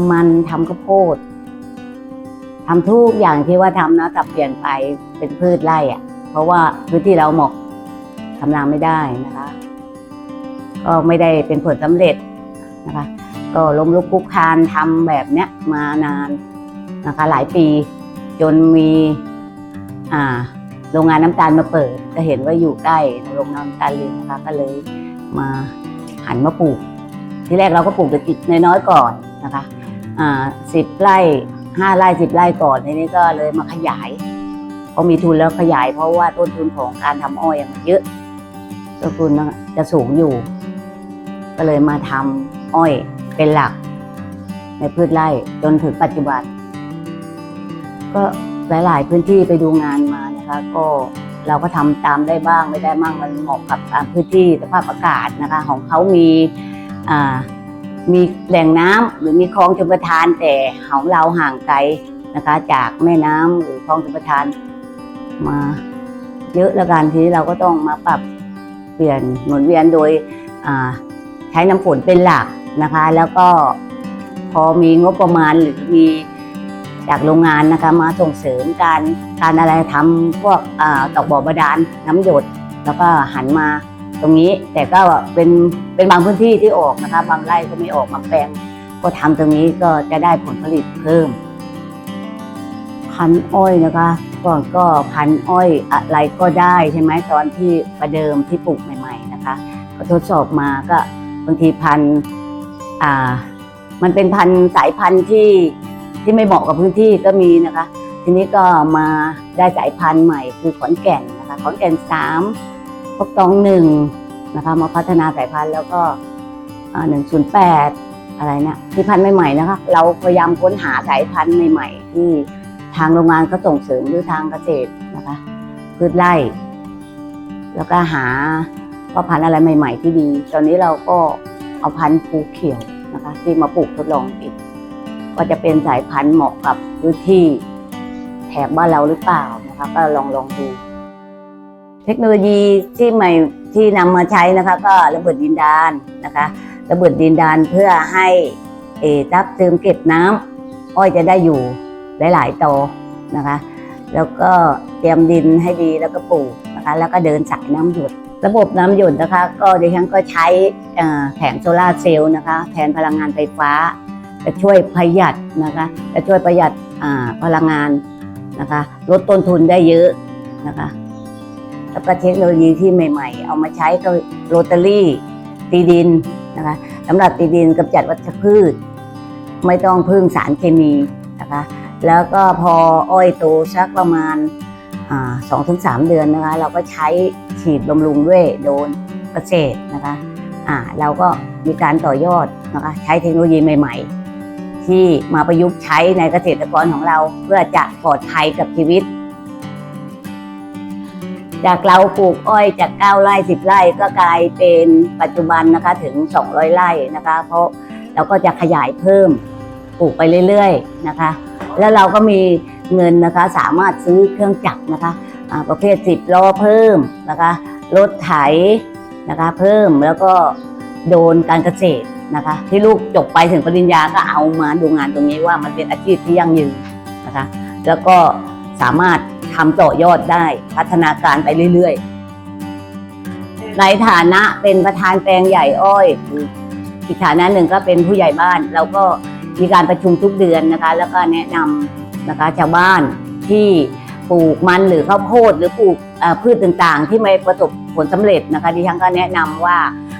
ำมันทำข้าวโพดทำทุกอย่างที่ว่าทำนะแต่เปลี่ยนไปเป็นพืชไร่อะ่ะ เพราะว่าพื้นที่เราหมาะทำนาไม่ได้นะคะ ก็ไม่ได้เป็นผลสำเร็จนะคะ ก็ล้มลุกคลุกคานทำแบบเนี้ยมานานนะคะ หลายปีจนมีอ่าโรงงานน้ำตาลมาเปิด ก็เห็นว่าอยู่ใกล้โรงงานน้ำตาลเลยนะคะ ก็เลยมาหันมาปลูกที่แรกเราก็ปลูกแต่จิตน้อยๆก่อนนะคะ สิบไร่ห้าไร่สิบไร่ก่อนทีนี้ก็เลยมาขยายพอมีทุนแล้วขยาย เพราะว่าต้นทุนของการทำอ้อยมันเยอะต้นทุนจะสูงอยู่ ก็เลยมาทำอ้อยเป็นหลัก ในพืชไร่จนถึงปัจจุบัน ก็หลาย ๆ พื้นที่ไปดูงานมานะคะ ก็เราก็ทำตามได้บ้างไม่ได้บ้างมันเหมาะกับตามพื้นที่สภาพอากาศนะคะ ของเขามีอ่า มีแหล่งน้ำหรือมีคลองชลประทานแต่ของเราห่างไกลนะคะ จากแม่น้ำหรือคลองชลประทานมาเยอะแล้วกันทีนี้เราก็ต้องมาปรับเปลี่ยนหมุนเวียนโดยใช้น้ำฝนเป็นหลักนะคะ แล้วก็พอมีงบประมาณหรือมีจากโรงงานนะคะมาส่งเสริมการการอะไรทำพวกตอกบ่อบาดาลน้ำหยด แล้วก็หันมา ตรงนี้แต่ก็เป็นเป็นบางพื้นที่ที่ออกนะคะบางไร่ก็ไม่ออกบางแปลง ก็ทำตรงนี้ก็จะได้ผลผลิตเพิ่ม พันอ้อยนะคะก่อนก็พันอ้อยอะไรก็ได้ใช่ไหมตอนที่ประเดิมที่ปลูกใหม่ ๆนะคะก็ทดสอบมาก็บางทีพันอ่า มันเป็นพันสายพันธุ์ที่ที่ไม่เหมาะกับพื้นที่ก็มีนะคะ ทีนี้ก็มาได้สายพันธุ์ใหม่คือขอนแก่นนะคะขอนแก่นสาม กตองหนึ่งนะคะมาพัฒนาสายพันธุ์แล้วก็หนึ่งศูนย์แปดอะไรเนี่ยที่พันธุ์ใหม่ๆนะคะ เราพยายามค้นหาสายพันธุ์ใหม่ ๆ ที่ทางโรงงานก็ส่งเสริมหรือทางเกษตรนะคะพืชไร่ แล้วก็หาพ่อพันธุ์อะไรใหม่ ๆ ที่ดี ตอนนี้เราก็เอาพันธุ์ภูเขียวนะคะ ที่มาปลูกทดลองอีกว่าจะเป็นสายพันธุ์เหมาะกับพื้นที่แถบบ้านเราหรือเปล่านะคะ ก็ลองลองดู ทคโนโลยีที่ใหม่ที่นำมาใช้นะคะก็ระเบิดดินดานนะคะระเบิดดินดานเพื่อให้เออทับเติมเก็บน้ำอ้อยจะได้อยู่หลายๆโตอนะคะ แล้วก็เตรียมดินให้ดีแล้วก็ปลูกนะคะ แล้วก็เดินสายน้ำหยดระบบน้ำหยดนะคะ ก็ดิฉันก็ใช้แผงโซลาร์เซลล์นะคะแทนพลังงานไฟฟ้า จะช่วยประหยัดนะคะจะช่วยประหยัดพลังงานนะคะ ลดต้นทุนได้เยอะนะคะ แล้วก็เทคโนโลยีที่ใหม่ ๆ เอามาใช้ก็โรตารี่ตีดินนะคะสำหรับตีดินกำจัดวัชพืช ไม่ต้องพึ่งสารเคมีนะคะ แล้วก็พออ้อยโตสักประมาณสองถึงสามเดือนนะคะ เราก็ใช้ฉีดบำรุงด้วยโดนเกษตรนะคะอ่าเราก็มีการต่อยอดนะคะใช้เทคโนโลยีใหม่ ๆ ที่มาประยุกต์ใช้ในเกษตรกรของเราเพื่อจะปลอดภัยกับชีวิต จากเราปลูกอ้อยจาก9ไร่10 ไร่ก็กลายเป็นปัจจุบันนะคะถึง 200 ไร่นะคะ เพราะเราก็จะขยายเพิ่มปลูกไปเรื่อยๆนะคะ แล้วเราก็มีเงินนะคะสามารถซื้อเครื่องจักรนะคะประเภท10ล้อเพิ่มนะคะรถไถนะคะ เพิ่มแล้วก็โดนการเกษตรนะคะ ที่ลูกจบไปถึงปริญญาก็เอามาดูงานตรงนี้ว่ามันเป็นอาชีพที่ยั่งยืนนะคะ แล้วก็สามารถ ทำต่อยอดได้พัฒนาการไปเรื่อยๆ ในฐานะเป็นประธานแปลงใหญ่อ้อยอีกฐานะหนึ่งก็เป็นผู้ใหญ่บ้าน เราก็มีการประชุมทุกเดือนนะคะ แล้วก็แนะนำนะคะชาวบ้านที่ปลูกมันหรือข้าวโพดหรือปลูกเอ่อพืชต่างๆ ที่ไม่ประสบผลสำเร็จนะคะดิฉันก็แนะนำว่า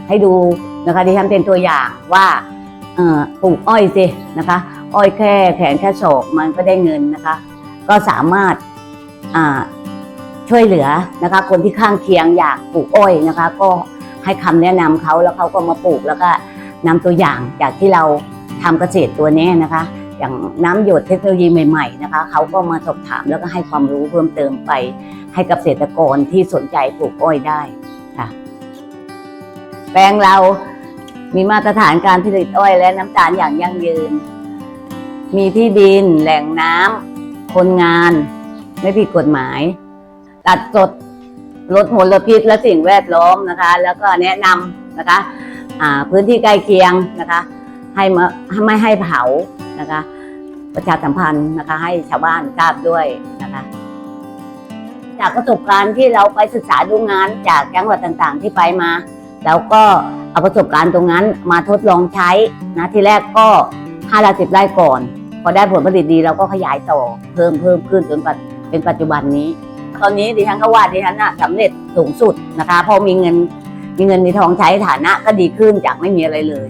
ให้ดูนะคะดิฉันเป็นตัวอย่างว่าเอ่อปลูกอ้อยสินะคะ อ้อยแค่แขนแค่ศอกมันก็ได้เงินนะคะ ก็สามารถอ่า ช่วยเหลือนะคะ คนที่ข้างเคียงอยากปลูกอ้อยนะคะ ก็ให้คำแนะนำเขาแล้วเขาก็มาปลูกแล้วก็นำตัวอย่างจากที่เราทำเกษตรตัวนี้นะคะ อย่างน้ำหยดเทคโนโลยีใหม่ๆนะคะเขาก็มาสอบถามแล้วก็ให้ความรู้เพิ่มเติมไป ให้กับเกษตรกรที่สนใจปลูกอ้อยได้ค่ะ แปลงเรามีมาตรฐานการผลิตอ้อยและน้ำตาลอย่างยั่งยืน มีที่ดิน แหล่งน้ำคนงาน ไม่ผิดกฎหมาย ตัดสดลดมลพิษและสิ่งแวดล้อมนะคะ แล้วก็แนะนำนะคะพื้นที่ใกล้เคียงนะคะ ให้มาไม่ให้เผานะคะ ประชาสัมพันธ์นะคะ ให้ชาวบ้านทราบด้วยนะคะจากประสบการณ์ที่เราไปศึกษาดูงานจากจังหวัดต่างๆ ที่ไปมาเราก็เอาประสบการณ์ตรงนั้นมาทดลองใช้นะที่แรกก็ห้าละสิบไร่ก่อน พอได้ผลผลิตดีเราก็ขยายต่อเพิ่มเพิ่มขึ้นจนปัจ เป็นปัจจุบันนี้ ตอนนี้ดิฉันก็ว่าดิฉันน่ะสำเร็จสูงสุดนะคะ พอมีเงินมีเงินมีทองใช้ฐานะก็ดีขึ้นจากไม่มีอะไรเลย